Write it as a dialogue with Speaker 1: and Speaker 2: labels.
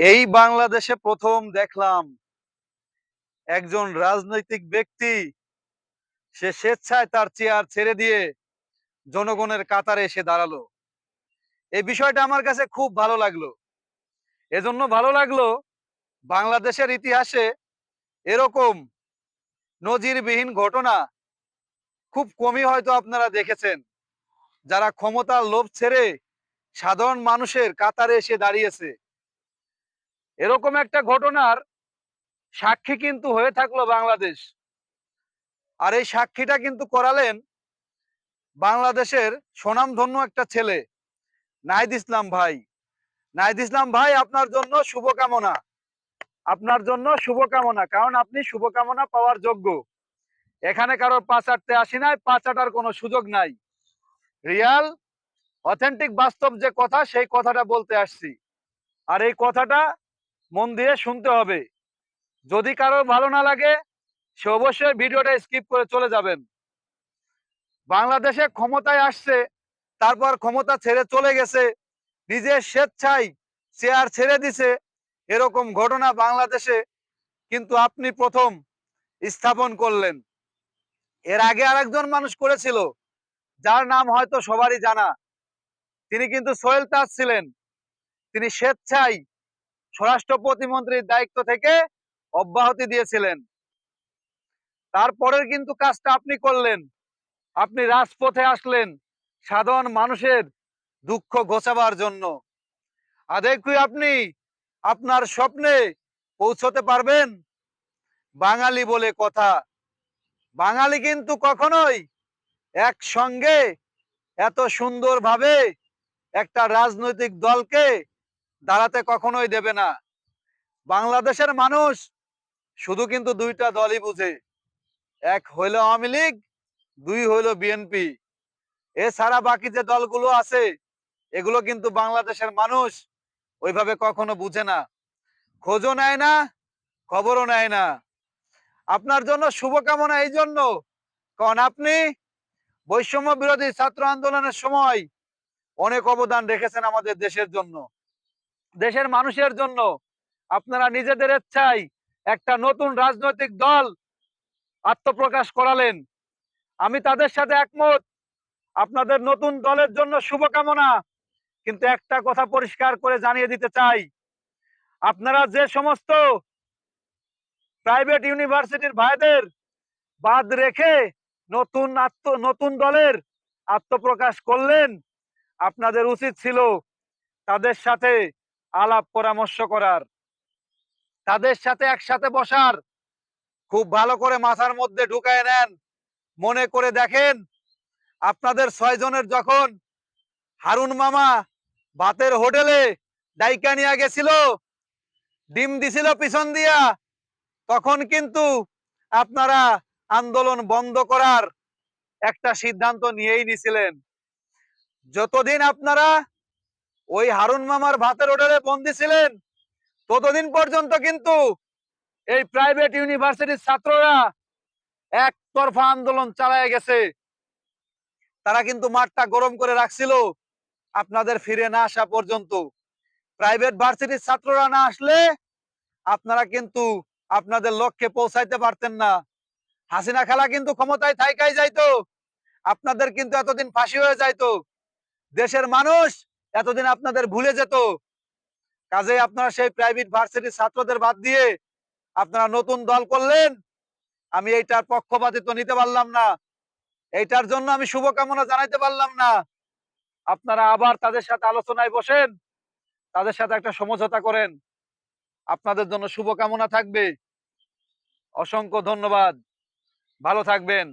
Speaker 1: এই বাংলাদেশে প্রথম দেখলাম একজন রাজনৈতিক ব্যক্তি, সে স্বেচ্ছায় তার চেয়ার ছেড়ে দিয়ে জনগণের কাতারে এসে দাঁড়াল। এই বিষয়টা আমার কাছে খুব ভালো লাগল। এজন্য ভালো লাগল বাংলাদেশের ইতিহাসে এরকম নজিরবিহীন ঘটনা খুব কমই হয়তো আপনারা দেখেছেন। যারা ক্ষমতার লোভ ছেড়ে সাধারণ মানুষের কাতারে এসে দাঁড়িয়েছে। এরকম একটা ঘটনার সাক্ষী কিন্তু হয়ে থাকল বাংলাদেশ। আর এই সাক্ষীটা কিন্তু করালেন বাংলাদেশের স্বনামধন্য একটা ছেলে, নাইদ ইসলাম ভাই। নাহিদ ইসলাম ভাই, আপনার জন্য শুভকামনা। আপনার জন্য শুভকামনা, কারণ আপনি শুভকামনা পাওয়ার যোগ্য। এখানে কারোর পাঁচ আটতে আসি নাই, পাঁচ আটার কোনো সুযোগ নাই। রিয়াল, অথেন্টিক বাস্তব যে কথা, সেই কথাটা বলতে আসছি। আর এই কথাটা মন দিয়ে শুনতে হবে। যদি কারোর ভালো না লাগে, সে অবশ্যই ভিডিওটা স্কিপ করে চলে যাবেন। বাংলাদেশে ক্ষমতায় আসছে, তারপর ক্ষমতা ছেড়ে চলে গেছে, নিজের স্বেচ্ছায় চেয়ার ছেড়ে দিছে, এরকম ঘটনা বাংলাদেশে কিন্তু আপনি প্রথম স্থাপন করলেন। এর আগে আরেকজন মানুষ করেছিল, যার নাম হয়তো সবারই জানা। তিনি কিন্তু সোহেল তাজ ছিলেন। তিনি স্বেচ্ছায় স্বরাষ্ট্র প্রতিমন্ত্রীর দায়িত্ব থেকে অব্যাহতি দিয়েছিলেন। তারপরের কিন্তু কাজটা আপনি করলেন। আপনি রাজপথে আসলেন সাধারণ মানুষের দুঃখ ঘোচাবার জন্য। আদেকুই আপনি আপনার স্বপ্নে পৌঁছতে পারবেন? বাঙালি বলে কথা। বাঙালি কিন্তু কখনোই একসঙ্গে এত সুন্দরভাবে একটা রাজনৈতিক দলকে দাঁড়াতে কখনোই দেবে না। বাংলাদেশের মানুষ শুধু কিন্তু দুইটা দলই বুঝে। এক হইল আওয়ামী লীগ, দুই হইল বিএনপি। এছাড়া বাকি যে দলগুলো আছে, এগুলো কিন্তু বাংলাদেশের মানুষ ওইভাবে কখনো বুঝে না। খোঁজও নেয় না, খবরও নেয় না। আপনার জন্য শুভকামনা এই জন্য। কারণ আপনি বৈষম্য বিরোধী ছাত্র আন্দোলনের সময় অনেক অবদান রেখেছেন আমাদের দেশের জন্য। দেশের মানুষের জন্য আপনারা নিজেদের ইচ্ছায় একটা নতুন রাজনৈতিক দল আত্মপ্রকাশ করালেন। আমি তাদের সাথে একমত। আপনাদের নতুন দলের জন্য শুভকামনা। কিন্তু একটা কথা পরিষ্কার করে জানিয়ে দিতে চাই। আপনারা যে সমস্ত প্রাইভেট ইউনিভার্সিটির ভাইদের বাদ রেখে নতুন আত্ম, নতুন দলের আত্মপ্রকাশ করলেন, আপনাদের উচিত ছিল তাদের সাথে আলাপ পরামর্শ করার। তাদের সাথে একসাথে বসার। খুব ভালো করে মাথার মধ্যে ঢুকায় নেন। মনে করে দেখেন, আপনাদের ছয় জনের যখন হারুন মামা ভাতের হোটেলে ডাইকা নিয়ে গেছিল, ডিম দিছিল পিছন দিয়া, তখন কিন্তু আপনারা আন্দোলন বন্ধ করার একটা সিদ্ধান্ত নিয়েই নিছিলেন। যতদিন আপনারা ওই হারুন মামার ভাতের হোটেলে বন্দি ছিলেন। ততদিন পর্যন্ত কিন্তু এই প্রাইভেট ইউনিভার্সিটির ছাত্ররা একতরফা আন্দোলন চালায় গেছে। তারা কিন্তু মাঠটা গরম করে রাখছিল। আপনাদের ফিরে না আসা পর্যন্ত। প্রাইভেট ভার্সিটির ছাত্ররা না আসলে আপনারা কিন্তু আপনাদের লক্ষ্যে পৌঁছাইতে পারতেন না। হাসিনা খেলা কিন্তু ক্ষমতায় থাইকাই যাইতো। আপনাদের কিন্তু এতদিন ফাঁসি হয়ে যাইতো। দেশের মানুষ এতদিন আপনাদের ভুলে যেত। কাজে আপনারা সেই প্রাইভেট ভার্সিটির ছাত্রদের বাদ দিয়ে আপনারা নতুন দল করলেন। আমি এইটার পক্ষপাতিত্ব নিতে পারলাম না। এইটার জন্য আমি শুভকামনা জানাইতে পারলাম না। আপনারা আবার তাদের সাথে আলোচনায় বসেন, তাদের সাথে একটা সমঝোতা করেন। আপনাদের জন্য শুভকামনা থাকবে। অসংখ্য ধন্যবাদ। ভালো থাকবেন।